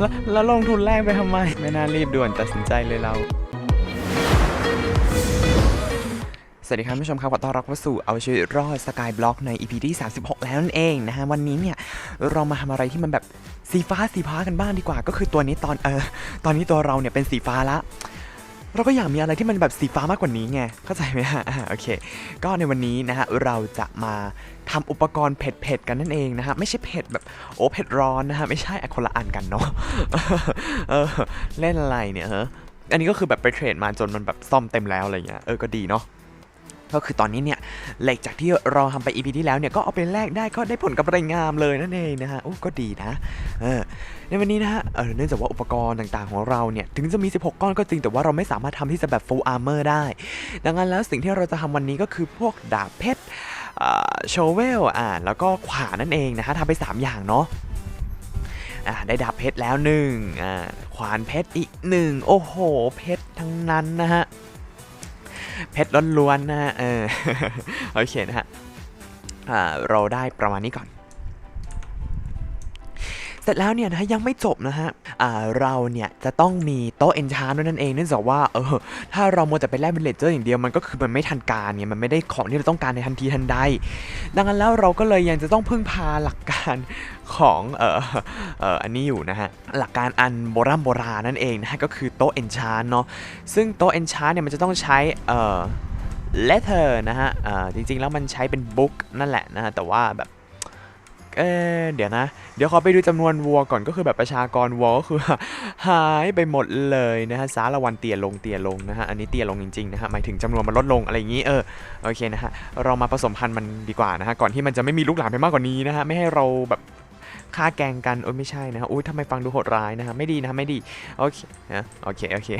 แล้วแล้วลงทุนแรกไปทำไม ไม่น่ารีบด่วนตัดสินใจเลยเรา สวัสดีครับผู้ชมครับขอต้อนรับเข้าสู่เอาชีวิตรอดสกายบล็อกใน EP ที่ 36 แล้วนั่นเองนะฮะ วันนี้เนี่ย เรามาทำอะไรที่มันแบบสีฟ้าสีฟ้ากันบ้างดีกว่า ก็คือตัวนี้ตอนเออตอนนี้ตัวเราเนี่ยเป็นสีฟ้าละ เราก็อยากมีอะไรที่มันแบบสีฟ้ามากกว่านี้ไง เข้าใจไหมฮะโอเค ก็ในวันนี้นะฮะเราจะมาทำอุปกรณ์เผ็ดๆกันนั่นเองนะฮะไม่ใช่เผ็ดแบบโอ้เผ็ดร้อนนะฮะไม่ใช่อคนละอันกันเนาะเออเล่นอะไรเนี่ยเฮะอันนี้ก็คือแบบไปเทรดมาจนมันแบบซ่อมเต็มแล้วอะไรเงี้ยเออก็ดีเนาะ ก็คือตอนนี้เนี่ยเหล็กจากที่เราทำไป EP ที่แล้วเนี่ยก็เอาไปแลกได้ก็ได้ผลกำไรงามเลยนั่นเองนะฮะโอ้ก็ดีนะเออในวันนี้นะฮะเนื่องจากว่าอุปกรณ์ต่างๆของเราเนี่ยถึงจะมี 16 ก้อนก็จริงแต่ว่าเราไม่สามารถทำที่จะแบบ full armor ได้ ดังนั้นแล้วสิ่งที่เราจะทำวันนี้ก็คือพวกดาบเพชรโชเวลอ่าแล้วก็ขวานนั่นเองนะฮะทำไป 3 อย่างเนาะอ่าได้ดาบเพชรแล้วหนึ่งอ่าขวานเพชรอีกหนึ่งโอ้โหเพชรทั้งนั้นนะฮะ เพชรล้วนๆนะฮะเออโอเคนะฮะเราได้ประมาณนี้ก่อน ร็จแล้วเนี่ยนะยังไม่จบนะฮะเราเนี่ยจะต้องมีโต๊ะเอนชานด้วยนั่นเองเนื่องจากว่าเออถ้าเรามัวแต่ไปแลกวิลเลเจอร์อย่างเดียวมันก็คือมันไม่ทันการเนี่ยมันไม่ได้ของที่เราต้องการในทันทีทันใด ดังนั้นแล้วเราก็เลยยังจะต้องพึ่งพาหลักการของเออเอออันนี้อยู่นะฮะ หลักการอันโบราณโบราณนั่นเองนะฮะ ก็คือโต๊ะเอนชานเนาะซึ่งโต๊ะเอนชานเนี่ยมันจะต้องใช้เอ่อ letter นะฮะอ่าจริงๆ แล้วมันใช้เป็น book นั่นแหละนะฮะ แต่ว่าแบบ เออเดี๋ยวนะ เดี๋ยวขอไปดูจำนวนวัวก่อนก็คือแบบประชากรวัวก็คือ หายไปหมดเลยนะฮะสารวันเตี่ยลงเตี่ยลงนะฮะอันนี้เตี่ยลงจริงๆนะฮะหมายถึงจำนวนมันลดลงอะไรอย่างนี้เออโอเคนะฮะเรามาผสมพันธุ์มันดีกว่านะฮะก่อนที่มันจะไม่มีลูกหลานไปมากกว่านี้นะฮะไม่ให้เราแบบฆ่าแกงกันโอ้ยไม่ใช่นะฮะอุ้ยทำไมฟังดูโหดร้ายนะฮะไม่ดีนะไม่ดีโอเคนะโอเคโอเค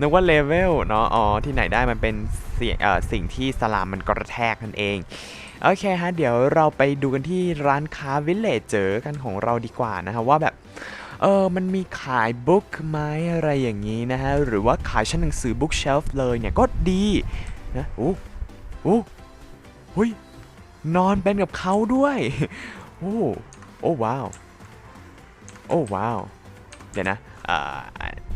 นึกว่าเลเวลเนาะอ๋อที่ไหนได้มันเป็นสียงเอ่อสิ่งที่สลามมันกระแทกนั่นเอง โอเคฮะเดี๋ยวเราไปดูกันที่ร้านค้าวิลเลจเจอกันของเราดีกว่านะฮะว่าแบบเออ มันมีขายบุ๊กไหมอะไรอย่างนี้นะฮะ หรือว่าขายชั้นหนังสือบุ๊กเชลฟ์เลยเนี่ยก็ดีนะโอ้โอ้หุยนอนเป็นกับเขาด้วย โอ้ โอ้ว้าว โอ้ว้าว เดี๋ยวนะอ่า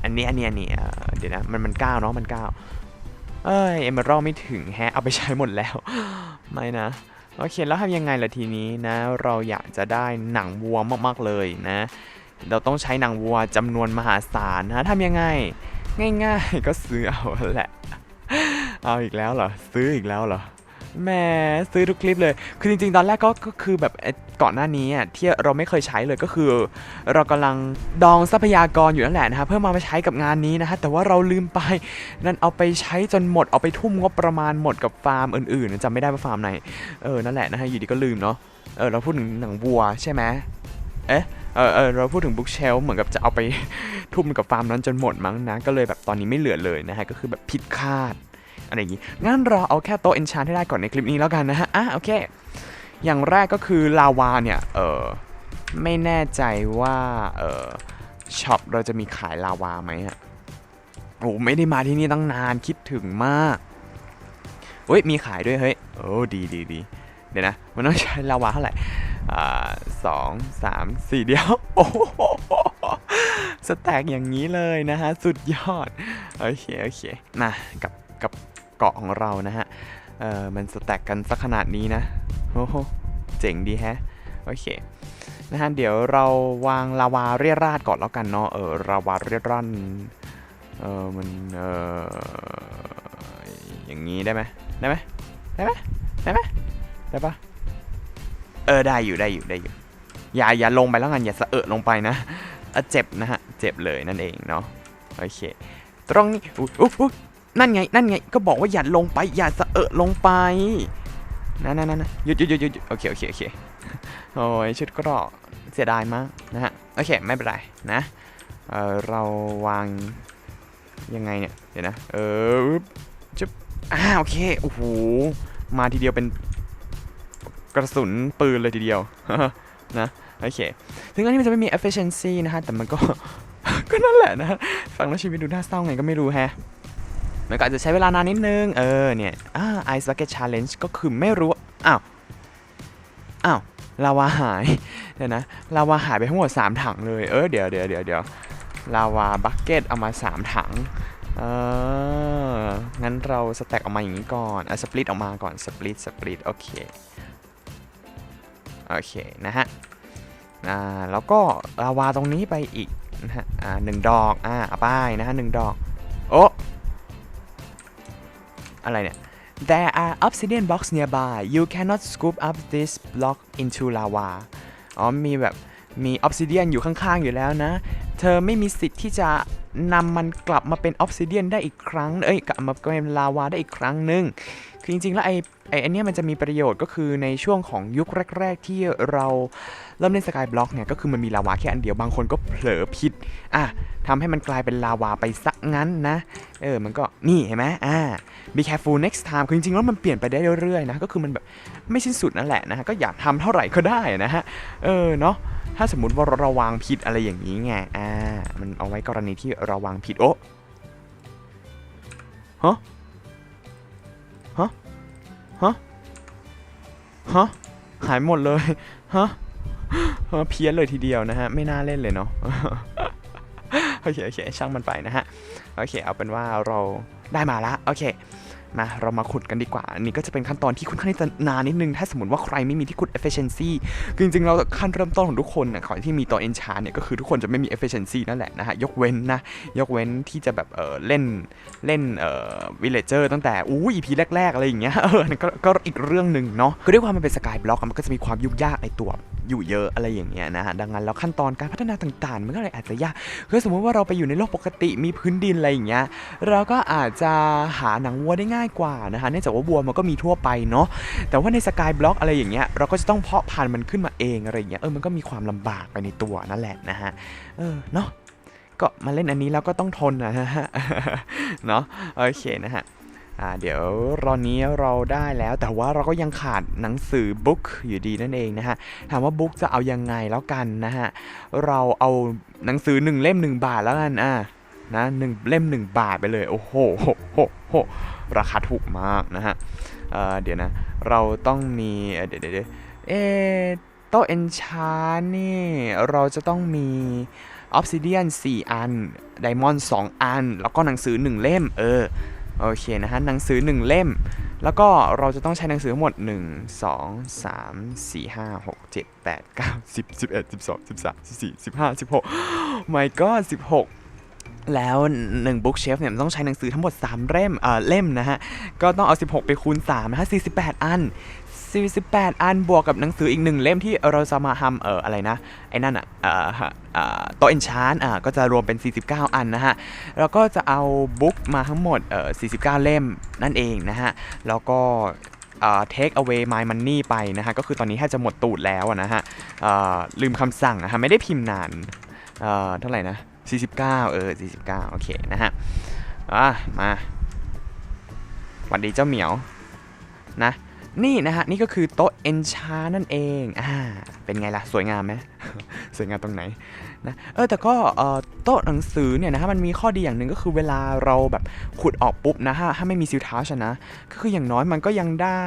อันนี้อันนี้อันนี้เดี๋ยวนะ มันมันก้าวเนาะ มันก้าวเอ้ย เอเมอรัลไม่ถึงแฮะ เอาไปใช้หมดแล้ว ไม่นะ โอเคแล้วทำยังไงล่ะทีนี้นะเราอยากจะได้หนังวัวมากๆเลยนะ เราต้องใช้หนังวัวจำนวนมหาศาลนะทำยังไง ง่าย ๆ ก็ซื้อเอาแหละ เอาอีกแล้วเหรอ ซื้ออีกแล้วเหรอ แหม่ซื้อทุกคลิปเลย คือจริงๆ ตอนแรกก็ก็คือแบบก่อนหน้านี้อะที่เราไม่เคยใช้เลยก็คือ เรากำลังดองทรัพยากรอยู่นั่นแหละนะฮะเพื่อมามาใช้กับงานนี้นะฮะแต่ว่าเราลืมไปนั่นเอาไปใช้จนหมดเอาไปทุ่มงบประมาณหมดกับฟาร์มอื่นๆจำไม่ได้ว่าฟาร์มไหนเออนั่นแหละนะฮะอยู่ดีก็ลืมเนาะเออเราพูดถึงหนังวัวใช่ไหมเอ๊ะเออเออเราพูดถึงบุ๊กเชลเหมือนกับจะเอาไปทุ่มกับฟาร์มนั้นจนหมดมั้งนะ ก็เลยแบบตอนนี้ไม่เหลือเลยนะฮะ ก็คือแบบผิดคาด อะไรอย่างงี้ งั้นเราเอาแค่โต๊ะเอนชานให้ได้ก่อนในคลิปนี้แล้วกันนะฮะ อะโอเค อย่างแรกก็คือลาวาเนี่ย เออไม่แน่ใจว่า เออช็อปเราจะมีขายลาวาไหมฮะ โอ้ไม่ได้มาที่นี่ตั้งนานคิดถึงมากเฮ้ย มีขายด้วยเฮ้ย โอ้ดีดีดีเดี๋ยวนะ มันต้องใช้ลาวาเท่าไหร่อ่าสองสามสี่เดียว โอ้โหสแต็กอย่างนี้เลยนะฮะ สุดยอด โอเค โอเค มากับกับ เกาะของเรานะฮะ เออมันสแต็กกันสักขนาดนี้นะ โอ้โห เจ๋งดีฮะ โอเค นะฮะ เดี๋ยวเราวางลาวาเรียราดก่อนแล้วกันเนาะ เออลาวาเรียร่อนเออมัน เอออย่างนี้ได้ไหมได้ไหมได้ไหมได้ไหมได้ปะเออ ได้อยู่ได้อยู่ได้อยู่ อย่าอย่าลงไปแล้วกันอย่าสะเอะลงไปนะเออเจ็บนะฮะ เจ็บเลยนั่นเองเนาะ โอเค ตรงนี้ อุ๊ยอุ๊ย นั่นไง นั่นไง ก็บอกว่าอย่าลงไป อย่าสะเอะลงไป นั่นนั่นนั่นหยุดหยุดหยุดหยุดโอเค โอเค โอเค โอ้ย ชุดเก็เสียดายมากนะฮะ โอเค ไม่เป็นไร นะ เออเราวาง ยังไงเนี่ย เดี๋ยวนะ เอออึ๊บจุ๊บอ่าโอเค โอ้โห มาทีเดียวเป็นกระสุนปืนเลยทีเดียว นะ โอเค ถึงอันนี้มันจะไม่มี efficiency นะฮะ แต่มันก็ ก็นั่นแหละนะ ฟังแล้วชีวิตดูน่าเศร้าไงก็ไม่รู้แฮะ มันก็อาจจะใช้เวลานานนิดนึง เออเนี่ยอ่า ice bucket challenge ก็คือไม่รู้ อ้าว อ้าวลาวาหายเดี๋ยวนะลาวาหายไปทั้งหมด 3 ถังเลย เออเดี๋ยวเดี๋ยวเดี๋ยวเดี๋ยวลาวาบักเก็ตเอามา 3 ถัง เออ งั้นเราสแต็กออกมาอย่างนี้ก่อนอะสปลิตออกมาก่อนสปลิตสปลิตโอเค โอเค นะฮะ อ่า แล้วก็ลาวาตรงนี้ไปอีกนะฮะ อ่าหนึ่งดอก อ่าเอาไปนะฮะหนึ่งดอก โอ้ อะไรเนี่ย There are obsidian blocks nearby. You cannot scoop up this block into lava. อ๋อมีแบบมีออฟซิเดียนอยู่ข้างๆอยู่แล้วนะ เธอไม่มีสิทธิ์ที่จะนำมันกลับมาเป็นออฟซิเดียนได้อีกครั้ง เอ้ยกลับมาเป็นลาวาได้อีกครั้งหนึ่ง คือจริงๆ แล้วไอ้ไอ้อันเนี้ยมันจะมีประโยชน์ก็คือในช่วงของยุคแรก ๆ ที่เราเริ่มเล่นสกายบล็อกเนี่ยก็คือมันมีลาวาแค่อันเดียวบางคนก็เผลอผิดอะทำให้มันกลายเป็นลาวาไปซะงั้นนะ เออ มันก็นี่เห็นไหมอ่า be careful next time คือจริงๆ แล้วมันเปลี่ยนไปได้เรื่อยๆ นะ ก็คือมันแบบไม่สิ้นสุดนั่นแหละนะฮะ ก็อยากทำเท่าไหร่ก็ได้นะฮะ เออ เนาะ ถ้าสมมติว่าเราวางผิดอะไรอย่างนี้ไง อ่า มันเอาไว้กรณีที่ราวางผิดโอ้ฮะ ฮะฮะหายหมดเลยฮะเออเพี้ยนเลยทีเดียวนะฮะ ไม่น่าเล่นเลยเนาะโอเคโอเคช่างมันไปนะฮะ โอเค เอาเป็นว่าเราได้มาละโอเค มาเรามาขุดกันดีกว่า อันนี้ก็จะเป็นขั้นตอนที่ค่อนข้างที่จะนานนิดนึง ถ้าสมมติว่าใครไม่มีที่ขุด efficiency คือจริงๆเราขั้นเริ่มต้นของทุกคนนะก่อที่มีตัว enchant เนี่ยก็คือทุกคนจะไม่มี efficiency นั่นแหละนะฮะ ยกเว้นนะ ยกเว้นที่จะแบบเออเล่นเล่นเอ่อ villager ตั้งแต่อู้ EP แรก ๆ อะไรอย่างเงี้ยเออนั่นก็ก็อีกเรื่องหนึ่งเนาะคือด้วยความมันเป็นสกายบล็อกมันก็จะมีความยุ่งยากในตัวอยู่เยอะอะไรอย่างเงี้ยนะฮะดังนั้นแล้วขั้นตอนการพัฒนาต่างๆ มันก็เลยอาจจะยากคือสมมติว่าเราไปอยู่ในโลกปกติมีพื้นดินอะไรอย่างเงี้ยเราก็อาจจะหาหนังวัวได้ง่าย่ายกว่านะฮะเนื่องจากว่าวัวมันก็มีทั่วไปเนาะแต่ว่าในสกายบล็อกอะไรอย่างเงี้ยเราก็จะต้องเพาะพันธุ์มันขึ้นมาเองอะไรอย่างเงี้ยเออมันก็มีความลำบากไปในตัวนั่นแหละนะฮะเออเนาะก็มาเล่นอันนี้แล้วก็ต้องทนนะฮะเนาะโอเคนะฮะอ่าเดี๋ยวตอนนี้เราได้แล้ว แต่ว่าเราก็ยังขาดหนังสือบุ๊กอยู่ดีนั่นเองนะฮะถามว่าบุ๊กจะเอายังไงแล้วกันนะฮะเราเอาหนังสือหนึ่งเล่มหนึ่งบาทแล้วกันอะนะหนึ่งเล่มหนึ่งบาทไปเลย โอ้โหโหโห ราคาถูกมากนะฮะเเดี๋ยวนะ เราต้องมีเดี๋ยวเดี๋ยวเอโต๊ะเอนชานนี่ เราจะต้องมีออ s ซิเดียน4อัน ไดมอนด์2อัน แล้วก็หนังสือ 1 เล่ม เออ โอเคนะฮะ หนังสือ 1 เล่ม แล้วก็เราจะต้องใช้หนังสือทั้งหมด 1 2 3 4 5 6 7 8 9 10 11 12 13 14 15 16 my god 16 แล้ว1 bookshelf เนี่ยมันต้องใช้หนังสือทั้งหมด 3 เล่มเอ่อเล่มนะฮะ ก็ต้องเอา 16 ไปคูณ3นะฮะ 48 อัน 48 อันบวกกับหนังสืออีกหนึ่งเล่มที่เราจะมาทำเอ่ออะไรนะ ไอ้นั่นอะเอ่อฮะเอ่อโต๊ะเอนชานอะก็จะรวมเป็น 49 อันนะฮะ แล้วก็จะเอาบุ๊กมาทั้งหมดเอ่อ49 เล่มนั่นเองนะฮะ แล้วก็เอ่อ take away my money ไปนะฮะ ก็คือตอนนี้แทบจะหมดตูดแล้วนะฮะเอ่อลืมคำสั่งอะฮะ ไม่ได้พิมพ์นานเอ่อเท่าไหร่นะ 49 เออ 49 โอเค นะฮะอะมาสวัสดีเจ้าเหมียว นะ นี่นะฮะ นี่ก็คือโต๊ะเอนชานั่นเอง อ่า เป็นไงล่ะ สวยงามไหม สวยงามตรงไหน นะ เออ แต่ก็เอ่อโต๊ะหนังสือเนี่ยนะฮะ มันมีข้อดีอย่างหนึ่งก็คือเวลาเราแบบขุดออกปุ๊บนะฮะ ถ้าไม่มีซิลทัชนะ ก็คืออย่างน้อยมันก็ยังได้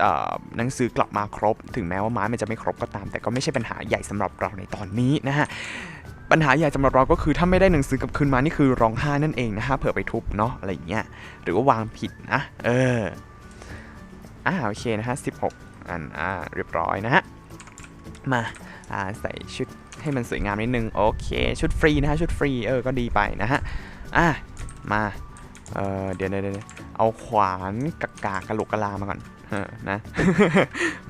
เอ่อหนังสือกลับมาครบ ถึงแม้ว่าไม้มันจะไม่ครบก็ตาม แต่ก็ไม่ใช่ปัญหาใหญ่สำหรับเราในตอนนี้นะฮะ ปัญหาใหญ่สำหรับเราก็คือถ้าไม่ได้หนังสือกลับคืนมานี่คือร้องไห้นั่นเองนะฮะเผื่อไปทุบเนาะอะไรอย่างเงี้ยหรือว่าวางผิดนะ เอออ่าโอเคนะฮะ16อันอ่าเรียบร้อยนะฮะมาอ่าใส่ชุดให้มันสวยงามนิดนึงโอเค ชุดฟรีนะฮะชุดฟรีเออก็ดีไปนะฮะอะมาเออเดี๋ยวเดี๋ยวเอาขวานกากากะโหลกกะลามาก่อนเออนะ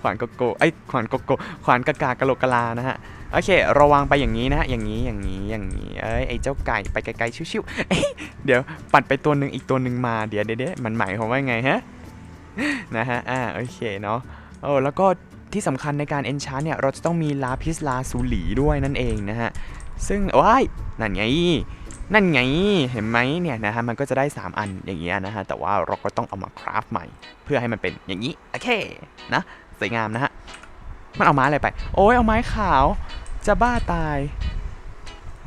ขวานโกโก้ไอ้ขวานโกโก้ขวานกากากะโหลกกะลานะฮะ โอเคราวางไปอย่างนี้นะฮะ อย่างนี้ อย่างนี้ อย่างนี้ เอ้ย ไอ้เจ้าไก่ไปไกลๆ ชิวๆเดี๋ยวปัดไปตัวหนึ่งอีกตัวหนึ่งมา เดี๋ยวเดี๋ยวมันหมายความว่าไงฮะ นะฮะ อ่า โอเคเนาะโอ้แล้วก็ที่สำคัญในการ enchant เนี่ย เราจะต้องมีลาพิสลาซูลีด้วยนั่นเองนะฮะ ซึ่งว้ายนั่นไง นั่นไง เห็นไหมเนี่ยนะฮะ มันก็จะได้ 3 อันอย่างเงี้ยนะฮะ แต่ว่าเราก็ต้องเอามาคราฟใหม่ เพื่อให้มันเป็นอย่างนี้ โอเค นะ สวยงามนะฮะ มันเอาไม้อะไรไป โอ้ย เอาไม้ขาว จะบ้าตาย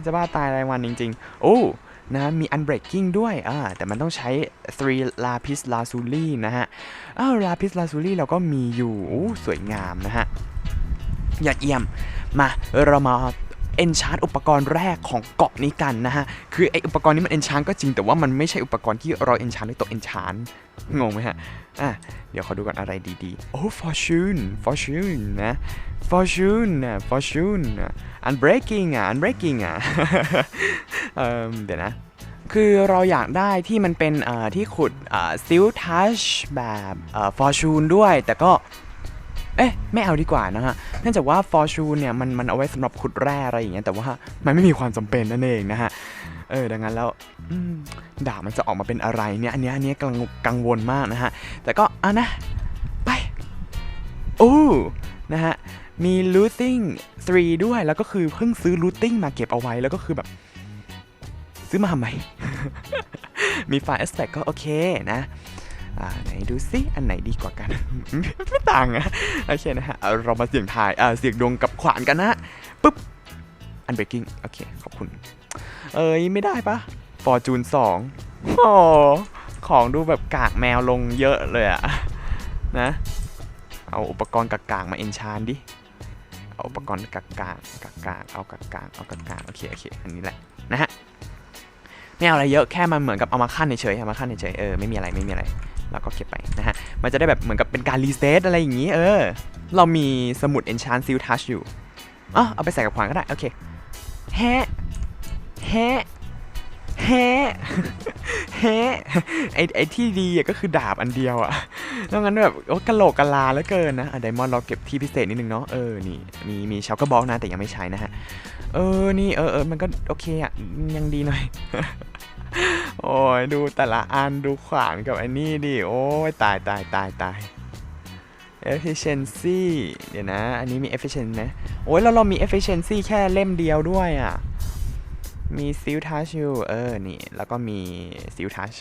จะบ้าตายรายวันจริง ๆ โอ้นะมี unbreaking ด้วย อ่า แต่มันต้องใช้ three lapis lazuli นะฮะ อ้าว lapis lazuli เราก็มีอยู่ สวยงามนะฮะ ยอดเยี่ยม มา เรามา enchant อุปกรณ์แรกของเกาะนี้กันนะฮะ คือไออุปกรณ์นี้มัน enchant ก็จริงแต่ว่ามันไม่ใช่อุปกรณ์ที่เรา enchant ด้วยตัว enchant งงไหมฮะ อะ เดี๋ยวขอดูก่อนอะไรดีๆ โอ้ fortune fortune นะ fortune นะ fortune นะ unbreaking อะ unbreaking อะเดี๋ยวนะคือเราอยากได้ที่มันเป็นที่ขุดเอ่อ steel touch แบบเอ่อ fortune ด้วย แต่ก็ เอ๊ะไม่เอาดีกว่านะฮะเนื่องจากว่า fortune เนี่ยมันมันเอาไว้สำหรับขุดแร่อะไรอย่างเงี้ยแต่ว่ามันไม่มีความจำเป็นนั่นเองนะฮะเออดังนั้นแล้วอืมดาบมันจะออกมาเป็นอะไรเนี่ยอันเนี้ยอันเนี้ยกังกังวลมากนะฮะแต่ก็อะนะไปโอ้นะฮะมี looting 3 ด้วยแล้วก็คือเพิ่งซื้อ looting มาเก็บเอาไว้แล้วก็คือแบบ ซื้อมาทำไมมีไฟล์ aspect ก็โอเคนะ อ่าไหนดูซิอันไหนดีกว่ากัน ไม่ต่างอะโอเคนะฮะเรามาเสี่ยงทายอ่าเสี่ยงดวงกับขวานกันนะปุ๊บ unbreaking โอเคขอบคุณ เอ้ยไม่ได้ปะ fortune 2โอ้ของดูแบบกากแมวลงเยอะเลยอะนะ เอาอุปกรณ์กากๆมา enchant ดิ เอาอุปกรณ์กากๆกากๆเอากากๆเอากากๆโอเคโอเคอันนี้แหละนะฮะไม่เอาอะไรเยอะแค่มันเหมือนกับเอามาขั้นเฉยๆเอามาขั้นเฉยๆเออไม่มีอะไรไม่มีอะไร แล้วก็เก็บไปนะฮะ มันจะได้แบบเหมือนกับเป็นการรีเซ็ตอะไรอย่างนี้ เออ เรามีสมุด enchant seal touch อยู่อ๋อเอาไปใส่กับขวานก็ได้ โอเคแฮะแฮะแฮะแฮะไอไอที่ดีก็คือดาบอันเดียวอะแล้วงั้นแบบโอ้กะโหลกกะลาแล้วเกินนะไดมอนด์เราเก็บที่พิเศษนิดนึงเนาะ เออ นี่ มีมีชาวกระบอกนะ แต่ยังไม่ใช้นะฮะ เออ นี่ เออเออมันก็โอเคอะยังดีหน่อย โอ้ยดูแต่ละอันดูขวานกับไอ้นี่ดิ โอ้ยตายตายตายตาย efficiency เดี๋ยวนะ อันนี้มี efficient ไหมโอ้ยแล้วเรามี efficiency แค่เล่มเดียวด้วยอะ มี seal touch อยู่เออ นี่ แล้วก็มี seal touch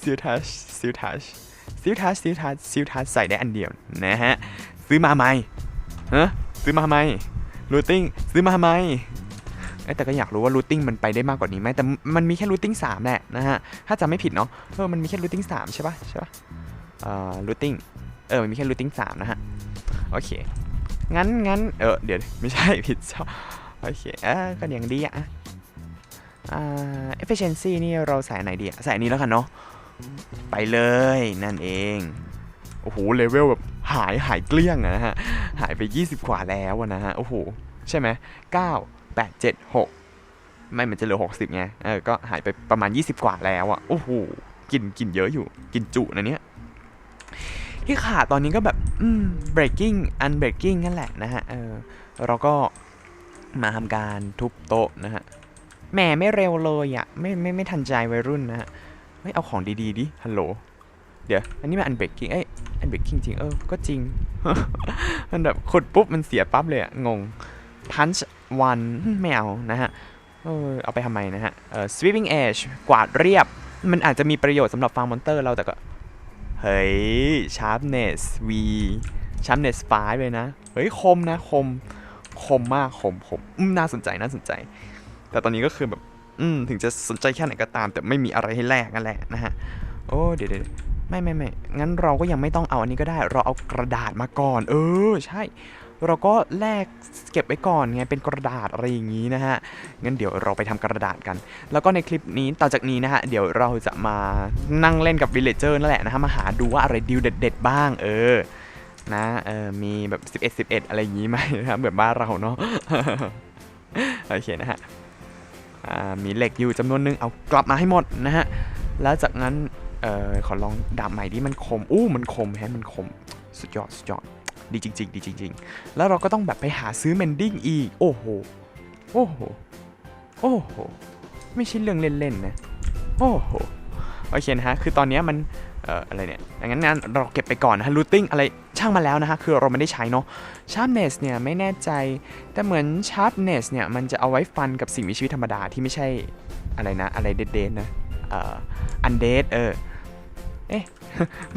seal touch seal touch seal touch seal touch seal touch ใส่ได้อันเดียวนะฮะ ซื้อมาไหมฮะซื้อมาไหม routing ซื้อมาไหม แต่ก็อยากรู้ว่า routing มันไปได้มากกว่านี้ไหมแต่มันมีแค่ routing 3แหละนะฮะ ถ้าจำไม่ผิดเนาะ เออ มันมีแค่ routing 3ใช่ปะใช่ปะเอ่อ routing เออ มันมีแค่ routing 3นะฮะ โอเค งั้นงั้นเออ เดี๋ยว ไม่ใช่ผิดชอบโอเคเออก็อยังดีอะอ่า efficiency นี่เราใส่ไหนดีอะใส่นี้แล้วกันเนาะ ไปเลยนั่นเอง โอ้โห เลเวลแบบหายหายเกลี้ยงนะฮะ หายไป 20 กว่าแล้วนะฮะ โอ้โห ใช่ไหม9 8 7 6 ไม่มันจะเหลือ 60ไงเออก็หายไปประมาณ 20 กว่าแล้วอะโอ้โหกินกินเยอะอยู่ กินจุนะเนี่ยที่ขาดตอนนี้ก็แบบ อืม breaking unbreaking นั่นแหละนะฮะเออเราก็มาทำการทุบโต๊ะนะฮะแหมไม่เร็วเลยอะไม่ไม่ไม่ทันใจวัยรุ่นนะฮะไม่เอาของดีๆดิฮัลโหลเดี๋ยว อันนี้มัน unbreaking เอ้ย unbreaking จริง เออ ก็จริง มันแบบขุดปุ๊บ มันเสียปั๊บเลยอะงง punch one ไม่เอานะฮะ เออเอาไปทำไมนะฮะ เออ sweeping edge กวาดเรียบ มันอาจจะมีประโยชน์สำหรับฟาร์มมอนเตอร์เราแต่ก็ เฮ้ย sharpness V sharpness 5เลยนะ เฮ้ย คมนะ คม คมมาก คมคมอืมน่าสนใจ น่าสนใจ แต่ตอนนี้ก็คือแบบ อืม ถึงจะสนใจแค่ไหนก็ตาม แต่ไม่มีอะไรให้แลกนั่นแหละนะฮะ โอ้ เดี๋ยวเดี๋ยวไม่ไม่ไม่งั้นเราก็ยังไม่ต้องเอาอันนี้ก็ได้ เราเอากระดาษมาก่อน เออ ใช่ เราก็แลกเก็บไว้ก่อนไงเป็นกระดาษอะไรอย่างนี้นะฮะงั้นเดี๋ยวเราไปทำกระดาษกัน แล้วก็ในคลิปนี้ต่อจากนี้นะฮะเดี๋ยวเราจะมานั่งเล่นกับ villager นั่นแหละนะฮะมาหาดูว่าอะไรดิวเด็ด ๆ บ้าง เออนะเออมีแบบ 11 11 อะไรอย่างนี้ไหมนะครับเหมือนบ้านเราเนาะโอเคนะฮะมีเหล็กอยู่จำนวนหนึงเอากลับมาให้หมดนะฮะแล้วจากนั้นเออขอลองดาบใหม่ดิมันคมอู้มันคมแฮะมันคมสุดยอดสุดยอด ดีจริง ๆ ดีจริง ๆ แล้วเราก็ต้องแบบไปหาซื้อเมนดิ้งอีก โอ้โห โอ้โห โอ้โห ไม่ใช่เรื่องเล่น ๆ นะ โอ้โห โอเคนะฮะ คือตอนนี้มันเอ่ออะไรเนี่ยดังนั้นงั้นเราเก็บไปก่อนนะฮะ looting อะไรช่างมาแล้วนะฮะ คือเราไม่ได้ใช้เนาะ sharpness เนี่ยไม่แน่ใจ แต่เหมือน sharpness เนี่ยมันจะเอาไว้ฟันกับสิ่งมีชีวิตธรรมดาที่ไม่ใช่อะไรนะ อะไรเด็ดๆนะ เอ่อ undead เออ เอ๊ะ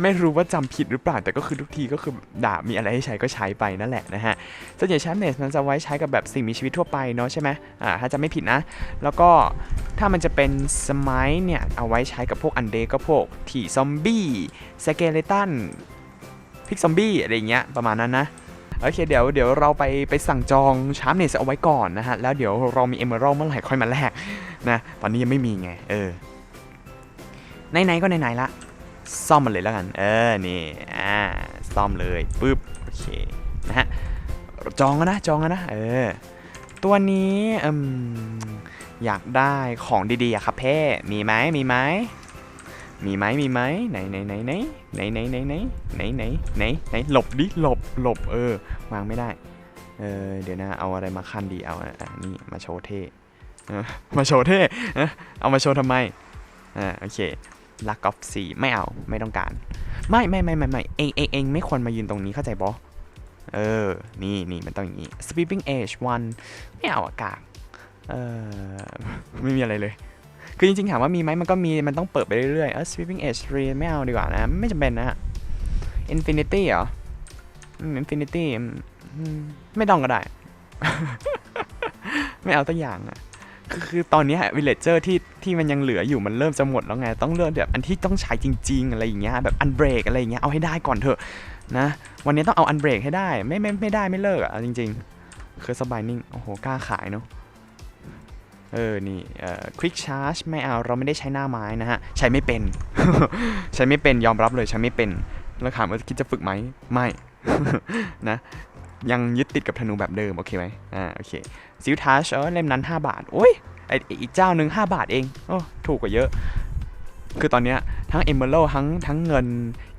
ไม่รู้ว่าจำผิดหรือเปล่าแต่ก็คือทุกทีก็คือดาบมีอะไรให้ใช้ก็ใช้ไปนั่นแหละนะฮะส่วนใหญ่ชาร์เนสมันจะไว้ใช้กับแบบสิ่งมีชีวิตทั่วไปเนาะใช่ไหมอ่าถ้าจะไม่ผิดนะ แล้วก็ถ้ามันจะเป็นสมัยเนี่ย เอาไว้ใช้กับพวกอันเดก็พวกที่ซอมบี้สเกเลตันพิกซอมบี้อะไรอย่างเงี้ยประมาณนั้นนะโอเคเดี๋ยวเดี๋ยวเราไปไปสั่งจองชาร์ปเนสเอาไว้ก่อนนะฮะ แล้วเดี๋ยวเรามีเอเมอรัลเมื่อไหร่ค่อยมาแลกนะ ตอนนี้ยังไม่มีไง เออไหนๆก็ไหนๆละ ซ่อมมันเลยแล้วกัน เออ นี่ อ่า ซ่อมเลยปึ๊บ โอเค นะฮะ จองแล้วนะ จองแล้วนะ เออ ตัวนี้อืมอยากได้ของดีๆอะครับเพ่มีไหมมีไหมมีไหมมีไหมไหนไหนไหนไหนไหนไหนไหนไหนไหนไหนไหนไหนหลบดิหลบหลบเออ วางไม่ได้ เออ เดี๋ยวนะ เอาอะไรมาขั้นดี เอาอะนี่ มาโชว์เท่มาโชว์เท่เออเอามาโชว์ทำไมอ่าโอเค ลักกอฟสี่ไม่เอาไม่ต้องการ ไม่ไม่ไม่ไม่ไม่เองเองเองไม่ควรมายืนตรงนี้เข้าใจบอเออ นี่นี่มันต้องอย่างนี้ sweeping edge one ไม่เอาอากาศเออไม่มีอะไรเลย คือจริงๆถามว่ามีไหมมันก็มี มันต้องเปิดไปเรื่อยๆ เออ sweeping edge 3ไม่เอาดีกว่านะ ไม่จำเป็นนะฮะ infinity เหรออืม infinity ไม่ต้องก็ได้ ไม่เอาตัวอย่างอะ คือคือตอนนี้ย villager ที่ที่มันยังเหลืออยู่มันเริ่มจะหมดแล้วไง ต้องเลือกแบบอันที่ต้องใช้จริง ๆ อะไรอย่างเงี้ยแบบ unbreak อะไรอย่างเงี้ยเอาให้ได้ก่อนเถอะนะ วันนี้ต้องเอา unbreak ให้ได้ไม่ไม่ไม่ได้ไม่เลิกอะจริงๆคือสบายนิ่งโอ้โหกล้าขายเนาะเออ นี่ เอ่อ quick charge ไม่เอา เราไม่ได้ใช้หน้าไม้นะฮะ ใช้ไม่เป็น ใช้ไม่เป็น ยอมรับเลยใช้ไม่เป็น แล้วถามว่าคิดจะฝึกไหม ไม่ นะ ยังยึดติดกับธนูแบบเดิม โอเคไหมอ่าโอเคซิลทัชเออเล่มนั้น 5 บาท โอ้ยไออีกเจ้าหนึ่ง5 บาทเองโอ้ถูกกว่าเยอะ คือตอนเนี้ยทั้ง Emerald ทั้งทั้งเงิน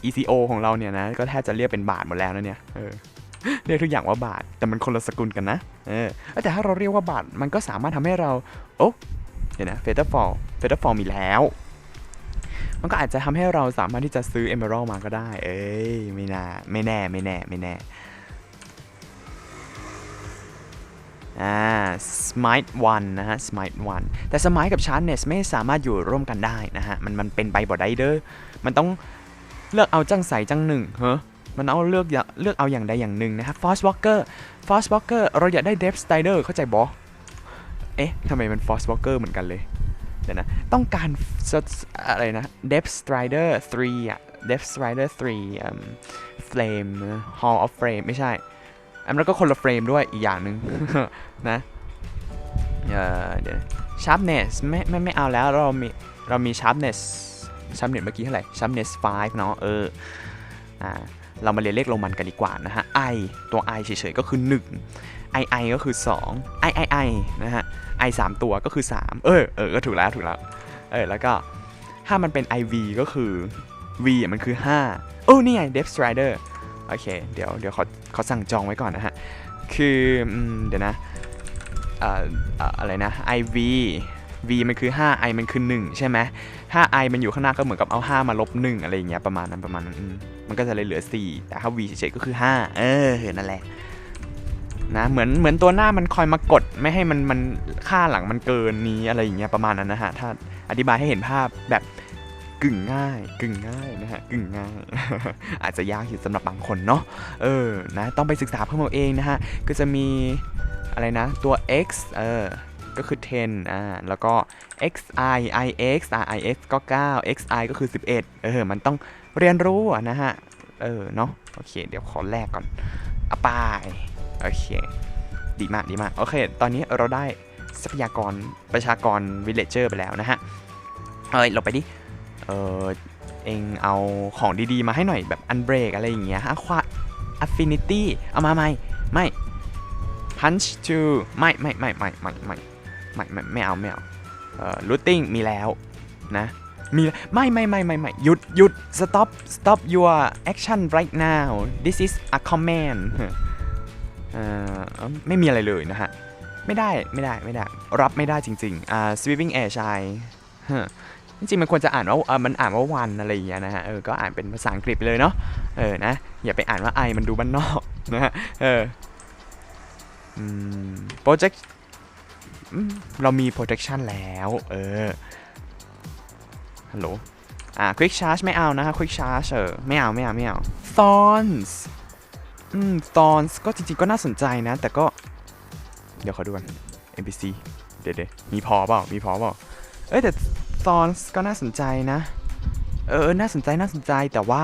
ECO ของเราเนี่ยนะ ก็แทบจะเรียกเป็นบาทหมดแล้วนะเนี่ยเออเรียกทุกอย่างว่าบาท แต่มันคนละสกุลกันนะเออแต่ถ้าเราเรียกว่าบาทมันก็สามารถทำให้เรา โอ้เดี๋ยวนะเฟเ t อร์ฟอลเฟเ t อร์ฟอลมีแล้ว มันก็อาจจะทำให้เราสามารถที่จะซื้อ Emerald มาก็ได้ เอ้ยไม่น่าไม่แน่ไม่แน่ไม่แน่ อ่า smite one นะฮะ smite one แต่ smite กับ sharpness ไม่สามารถอยู่ร่วมกันได้นะฮะ มันมันเป็นไปบ่ได้เด้อ มันต้องเลือกเอาจังใสจังหนึ่งเฮ้มันเอาเลือกเลือกเอาอย่างใดอย่างหนึ่งนะครับ fast walker fast walker เราอยากได้ depth strider เข้าใจบอเอ๊ะทำไมมัน fast walker เหมือนกันเลยเดี๋ยวนะ ต้องการ อะไรนะ depth strider 3อะ depth strider 3อืม flame hall of flame ไม่ใช่ อันนั้นก็คนละเฟรมด้วยอีกอย่างหนึ่งนะเอ่อเดี๋ยว sharpness ไม่ไม่ไม่เอาแล้วเรามีเรามี sharpness sharpness เมื่อกี้เท่าไหร่ sharpness 5 เนาะเอออ่าเรามาเรียนเลขโรมันกันดีกว่านะฮะ i ตัว i เฉยๆก็คือ 1 i i ก็คือ 2 i i i นะฮะ i 3 ตัวก็คือ 3 เออเออก็ถูกแล้วถูกแล้ว เออ แล้วก็ถ้ามันเป็น iv ก็คือ v มันคือ5โอ้นี่ไง depth strider โอเค เดี๋ยวเดี๋ยวขอขอสั่งจองไว้ก่อนนะฮะ คืออเดี๋ยวนะเอ่อะไรนะ iv v มันคือ 5 i มันคือ 1 ใช่ไหมถ้า i มันอยู่ข้างหน้าก็เหมือนกับเอา 5 มาลบ 1 อะไรอย่างเงี้ยประมาณนั้นประมาณนั้นมมันก็จะเลยเหลือ 4 แต่ถ้า v เฉยๆก็คือ 5 เออนั่นแหละนะเหมือนเหมือนตัวหน้ามันคอยมากดไม่ให้มันมันค่าหลังมันเกินนี้อะไรอย่างเงี้ยประมาณนั้นนะฮะถ้าอธิบายให้เห็นภาพแบบ กึ่งง่าย กึ่งง่ายนะฮะกึ่งง่าย อาจจะยากอยู่สำหรับบางคนเนาะเออนะต้องไปศึกษาเพิ่มเอาเองนะฮะก็จะมีอะไรนะตัว x เออก็คือ 10 อ่า แล้วก็ xii xii x ก็ 9 xi ก็คือ 11 เออ มันต้องเรียนรู้นะฮะ เออ เนาะโอเค เดี๋ยวขอแลกก่อนอะปาย โอเค ดีมาก ดีมาก โอเค ตอนนี้เราได้ทรัพยากรประชากร villager ไปแล้วนะฮะ เอ้ยเราไปดิ เออเองเอาของดีๆ มาให้หน่อยแบบอันเบรกอะไรอย่างเงี้ยฮะควา affinity เอามาไหม่ไม่ punch to ไม่ไม่ไม่ไม่ไม่ไม่ไม่ไม่ไม่เอาไม่เอาเอ่อ looting มีแล้วนะมีไม่ไม่ไม่ไม่ไม่หยุดหยุด stop stop your action right now this is a command เอ่อไม่มีอะไรเลยนะฮะ ไม่ได้ไม่ได้ไม่ได้ รับไม่ได้จริงๆอ่า sweeping air ชาย จริงๆมันควรจะอ่านว่าเออมันอ่านว่าวันอะไรอย่างเงี้ยนะฮะเออก็อ่านเป็นภาษาอังกฤษไปเลยเนาะเออนะอย่าไปอ่านว่าไอมันดูบ้านนอกนะฮะเอออืม project อืมเรามี protection แล้วเออฮัลโหลอ่า quick charge ไม่เอานะฮะ quick charge เออไม่เอาไม่เอาไม่เอา thorns อืม thorns ก็จริงๆก็น่าสนใจนะ แต่ก็ เดี๋ยวขอดูกัน NPC เดี๋ยวเดี๋ยวมีพอเปล่ามีพอเปล่าเอ้ยแต่ Thorns ก็น่าสนใจนะ เออ น่าสนใจน่าสนใจแต่ว่า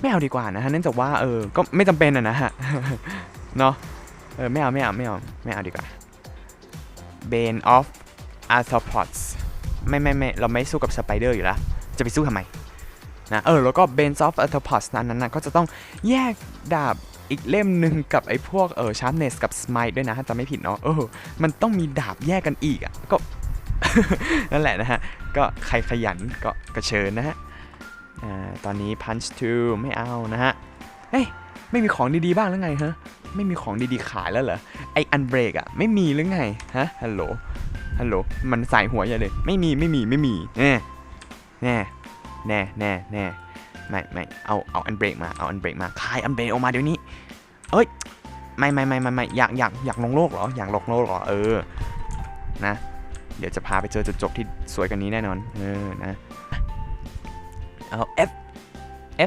ไม่เอาดีกว่านะฮะเนื่องจากว่าเออ ก็ไม่จำเป็นอะนะฮะ เนาะเออไม่เอาไม่เอาไม่เอาไม่เอาดีกว่า Bane of Arthropods ไม่ไม่ไม่เราไม่สู้กับสไปเดอร์อยู่แล้ว จะไปสู้ทำไมนะเออแล้วก็ Bane of Arthropods นั้นนั้นนะก็จะต้องแยกดาบอีกเล่มหนึ่งกับไอ้พวกเออ Sharpness กับ Smite ด้วยนะถ้าจำไม่ผิดเนาะเออมันต้องมีดาบแยกกันอีกอะก็ นั่นแหละนะฮะ ก็ใครขยันก็กระเชิญนะฮะอ่าตอนนี้ Punch 2ไม่เอานะฮะ เฮ้ย ไม่มีของดีๆบ้างหรือไงฮะ ไม่มีของดีๆขายแล้วเหรอ ไออันเบรกอะไม่มีหรือไงฮะ ฮัลโหล ฮัลโหล มันใส่หัวอย่าเลย ไม่มีไม่มีไม่มีแน่แน่แน่แน่แน่ไม่ไม่เอาเอาอันเบรกมาเอาอันเบรกมาขายอันเบรกออกมาเดี๋ยวนี้ เอ้ยไม่ไม่ไม่ไม่ไม่อยากอยากอยากลงโลกเหรออยากลงโลกเหรอเออนะ เดี๋ยวจะพาไปเจอจุดจบที่สวยกว่านี้แน่นอน เออ นะ เอา F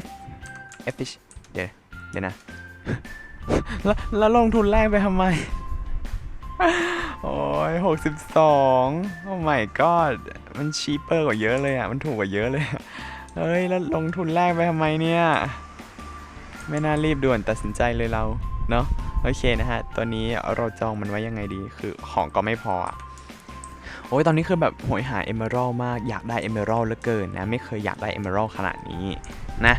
F F fish เดี๋ยว เดี๋ยวนะ แล้วแล้วลงทุนแรกไปทำไม โอ้ยหกสิบสองโอ้ my god มันชีเปอร์กว่าเยอะเลยอะ มันถูกกว่าเยอะเลย เฮ้ย แล้วลงทุนแรกไปทำไมเนี่ย ไม่น่ารีบด่วนตัดสินใจเลยเรา เนาะ โอเคนะฮะ ตัวนี้เราจองมันไว้ยังไงดี คือของก็ไม่พออะ โอ้ยตอนนี้คือแบบโหยหาเอเมอรัลมากอยากได้เอเมอรัลเหลือเกินนะ ไม่เคยอยากได้เอเมอรัลขนาดนี้นะ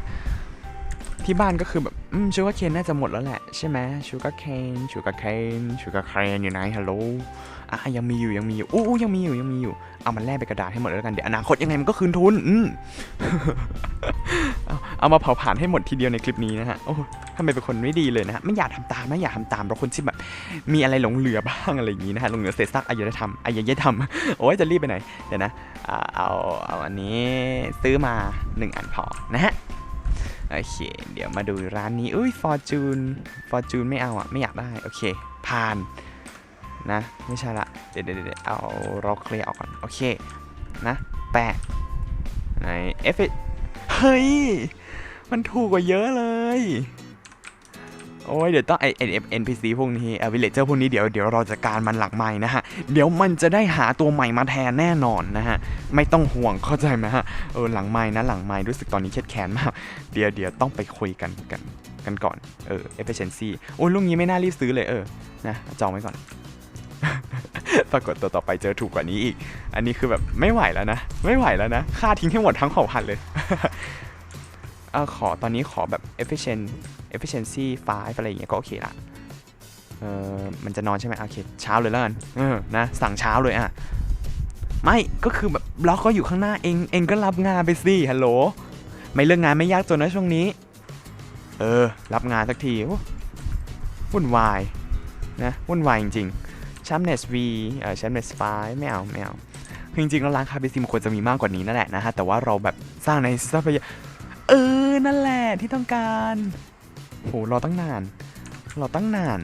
ที่บ้านก็คือแบบชูการ์เคนน่าจะหมดแล้วแหละ ใช่ไหมชูการ์เคนชูการ์เคนชูการ์เคนอยู่ไหนฮัลโหลอะยังมีอยู่ยังมีอยู่อู้ยังมีอยู่ยังมีอยู่เอามันแลกไปกระดาษให้หมดแล้วกันเดี๋ยวอนาคตยังไงมันก็คืนทุนอืม เอามาเผาผ่านให้หมดทีเดียวในคลิปนี้นะฮะโอ้ทำไมเป็นคนไม่ดีเลยนะฮะไม่อยากทำตามไม่อยากทำตามเพราะคนที่แบบมีอะไรหลงเหลือบ้างอะไรอย่างนี้นะฮะหลงเหลือเศษซากอารยธรรมอารยธรรมโอ้ยจะรีบไปไหนเดี๋ยวนะเอาเอาอันนี้ซื้อมาหนึ่งอันพอนะฮะโอเค เดี๋ยวมาดูร้านนี้อุ้ยฟอร์จูนฟอร์จูนไม่เอาอะ ไม่อยากได้ โอเค ผ่าน นะ ไม่ใช่ละ เดี๋ยวเดี๋ยวเดี๋ยวเอาเราเคลียร์ออกก่อน โอเค นะ แปะในเอฟเฮ้ย มันถูกกว่าเยอะเลย โอ้ยเดี๋ยวต้องไอเอ็นเอ็นพีซีพวกนี้เอวิเลเจอร์พวกนี้เดี๋ยวเดี๋ยวเราจะการมันหลังใหม่นะฮะ เดี๋ยวมันจะได้หาตัวใหม่มาแทนแน่นอนนะฮะ ไม่ต้องห่วงเข้าใจไหมฮะ เออหลังไม้นะหลังไม้รู้สึกตอนนี้เครียดแค้นมาก เดี๋ยวเดี๋ยวต้องไปคุยกันกันกันก่อน เออ efficiency โอ้ยลุงนี้ไม่น่ารีบซื้อเลยเออ นะจองไว้ก่อน ปรากฏตัวต่อไปเจอถูกกว่านี้อีก อันนี้คือแบบไม่ไหวแล้วนะ ไม่ไหวแล้วนะ ค่าทิ้งให้หมดทั้งเผ่าพันธุ์เลย เออขอตอนนี้ขอแบบ efficient efficiency 5อะไรอย่างเงี้ยก็โอเคละเออมันจะนอนใช่ไหมโอเคเช้าเลยแล้วกันเออนะสั่งเช้าเลยอะไม่ก็คือแบบล็อกก็อยู่ข้างหน้าเองเองก็รับงานไปสิฮัลโหลไม่เรื่องงานไม่ยากจนนะช่วงนี้ เออ รับงานสักทีวุ่นวายนะวุ่นวายจริงๆ Sharpness V เอ่อ Sharpness 5ไม่เอาไม่เอาคือจริงๆแล้วร้านคาเฟซิมควรจะมีมากกว่านี้นั่นแหละนะฮะแต่ว่าเราแบบสร้างในทรัพยา เออ นั่นแหละที่ต้องการโหรอตั้งนาน รอตั้งนาน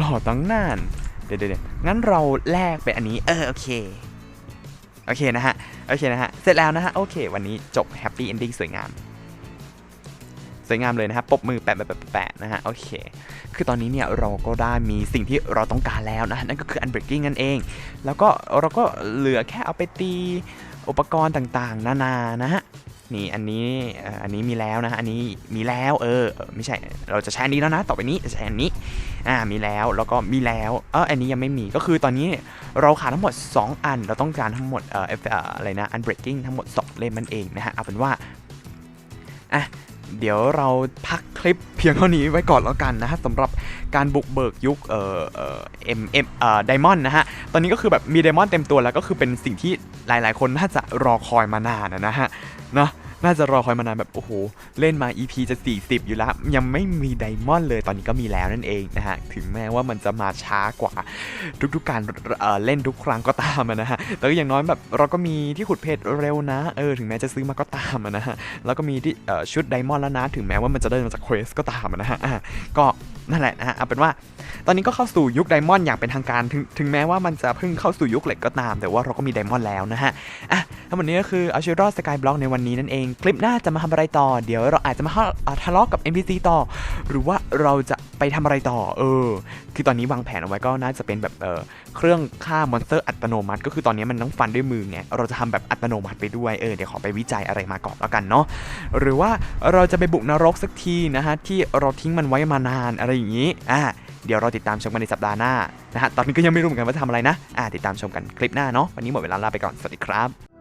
รอตั้งนาน เดี๋ยวเดี๋ยวเดี๋ยวงั้นเราแลกเป็นอันนี้ เออ โอเค โอเคนะฮะ โอเคนะฮะ เสร็จแล้วนะฮะ โอเค วันนี้จบแฮปปี้เอนดิ้งสวยงาม สวยงามเลยนะฮะปบมือแปะแปะแปะนะฮะ โอเค คือตอนนี้เนี่ยเราก็ได้มีสิ่งที่เราต้องการแล้วนะะนั่นก็คือ unbreaking นั่นเอง แล้วก็เราก็เหลือแค่เอาไปตีอุปกรณ์ต่างๆ นานานะฮะ นี่อันนี้อันนี้มีแล้วนะฮะอันนี้มีแล้วเออไม่ใช่เราจะใช้อันนี้แล้วนะต่อไปนี้จะใช้อันนี้อ่ามีแล้วแล้วก็มีแล้วเอออันนี้ยังไม่มีก็คือตอนนี้เราขาดทั้งหมด 2 อันเราต้องการทั้งหมดเอ่ออะไรนะ unbreaking ทั้งหมด2เล่มมันเองนะฮะเอาเป็นว่าอะเดี๋ยวเราพักคลิปเพียงเท่านี้ไว้ก่อนแล้วกันนะฮะสำหรับการบุกเบิกยุคเอ่อเอ่อ M M เอ่อ Diamond นะฮะ ตอนนี้ก็คือแบบมี Diamond เต็มตัวแล้วก็คือเป็นสิ่งที่หลายๆ คนน่าจะรอคอยมานานนะฮะเนาะน่าจะรอคอยมานานแบบโอ้โห เล่นมา EP จะ 40 อยู่แล้ว ยังไม่มีไดมอนด์เลยตอนนี้ก็มีแล้วนั่นเองนะฮะ ถึงแม้ว่ามันจะมาช้ากว่า ทุกๆการเเล่นทุกครั้งก็ตามนะฮะ แต่ก็อย่างน้อยแบบเราก็มีที่ขุดเพชรเร็วนะ เออ ถึงแม้จะซื้อมาก็ตามนะฮะ แล้วก็มีที่ชุดไดมอนด์แล้วนะ ถึงแม้ว่ามันจะได้มาจากเควสก็ตามนะฮะ ก็นั่นแหละนะฮะ เอาเป็นว่า ตอนนี้ก็เข้าสู่ยุคไดมอนด์อย่างเป็นทางการถึงถึงแม้ว่ามันจะเพิ่งเข้าสู่ยุคเหล็กก็ตาม แต่ว่าเราก็มีไดมอนด์แล้วนะฮะอะทั้งหมดนี้ก็คือเอาชีวิตรอดสกายบล็อกในวันนี้นั่นเองคลิปหน้าจะมาทำอะไรต่อ เดี๋ยวเราอาจจะมาทะเลาะกับ NPC ต่อ หรือว่าเราจะไปทำอะไรต่อ เออ คือตอนนี้วางแผนเอาไว้ก็น่าจะเป็นแบบเออเครื่องฆ่ามอนสเตอร์อัตโนมัติ ก็คือตอนนี้มันต้องฟันด้วยมือไงเราจะทำแบบอัตโนมัติไปด้วยเออเดี๋ยวขอไปวิจัยอะไรมาก่อนแล้วกันเนาะหรือว่าเราจะไปบุกนรกสักทีนะฮะที่เราทิ้งมันไว้มานานอะไรอย่างนี้อ่า เดี๋ยวเราติดตามชมกันในสัปดาห์หน้านะฮะตอนนี้ก็ยังไม่รู้เหมือนกันว่าจะทำอะไรนะอ่าติดตามชมกันคลิปหน้าเนาะวันนี้หมดเวลาลาไปก่อนสวัสดีครับ